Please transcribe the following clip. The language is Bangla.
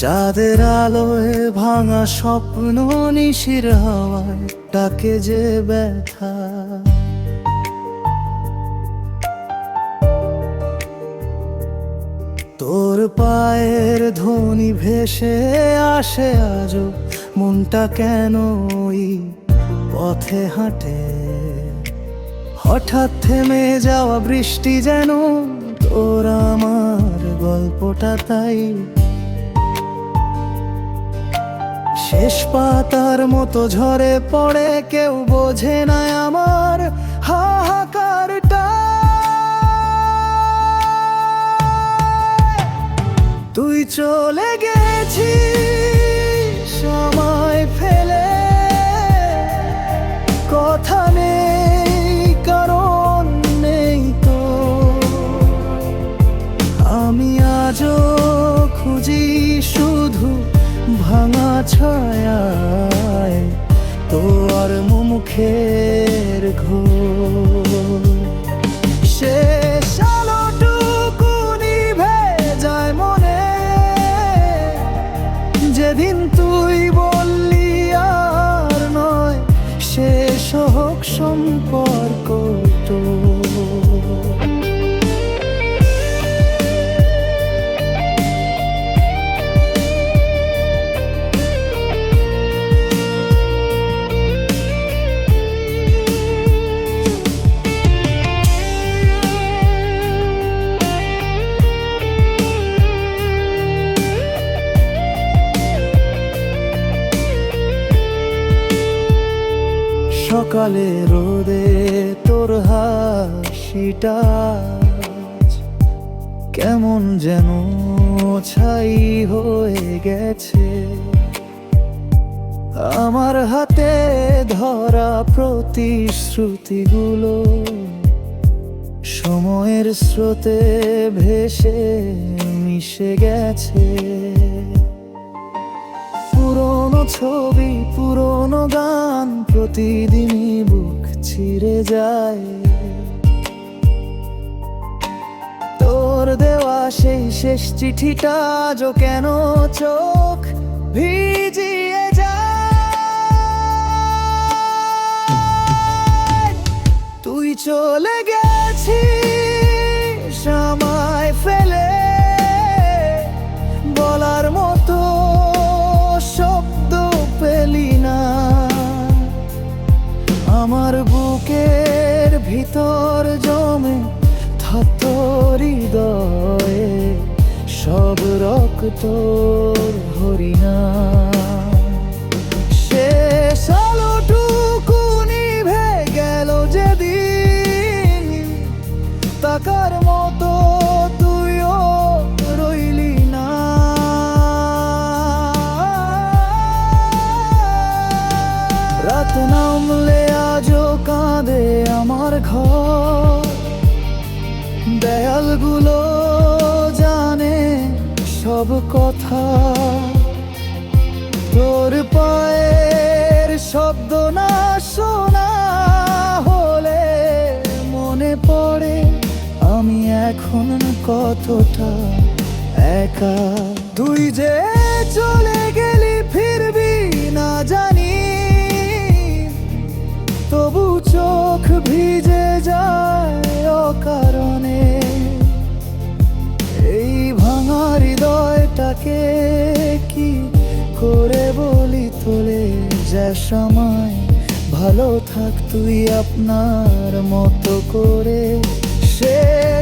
চাঁদের আলোয় ভাঙা স্বপ্ন নিশির হাওয়ায় ডাকে যে ব্যথা। তোর পায়ের ধ্বনি ভেসে আসে আজও, মনটা কেন ওই পথে হাঁটে? হঠাৎ থেমে যাওয়া বৃষ্টি যেন তোর আমার গল্পটা তাই শেষ পাতার মতো ঝরে পড়ে কেউ বোঝে না আমার হাহাকারটা। তুই চলে গেছিস সময় ফেলে। কথা নেই ছায়ায় তোর মুখের ঘোর। যায় মনে। যেদিন তুই বললি আর নয় সম্পর্ক। সকালে রোদে তোর হাসিটা কেমন যেন ছাই হয়ে গেছে। আমার হাতে ধরা প্রতিশ্রুতিগুলো সময়ের স্রোতে ভেসে মিশে গেছে। পুরনো ছবি, পুরনো গান প্রতিদিনই বুক ছিঁড়ে যায়। তোর দেওয়া সেই শেষ চিঠিটা আজও কেন চোখ ভিজিয়ে যায়? তুই চলে ভিতর জমে থত হৃদয়ে সব রক্ত দেয়ালগুলো জানে সব কথা। তোর পায়ের শব্দ না শোনা হলে মনে পড়ে আমি এখন কতটা একা। তুই যে চলে গেলি ফিরবি না জানি, তবু চোখ ভিজে যায় অকারণে। হৃদয়টাকে কি করে বলি তোলে যা সময়? ভালো থাক তুই আপনার মতো করে। শেষ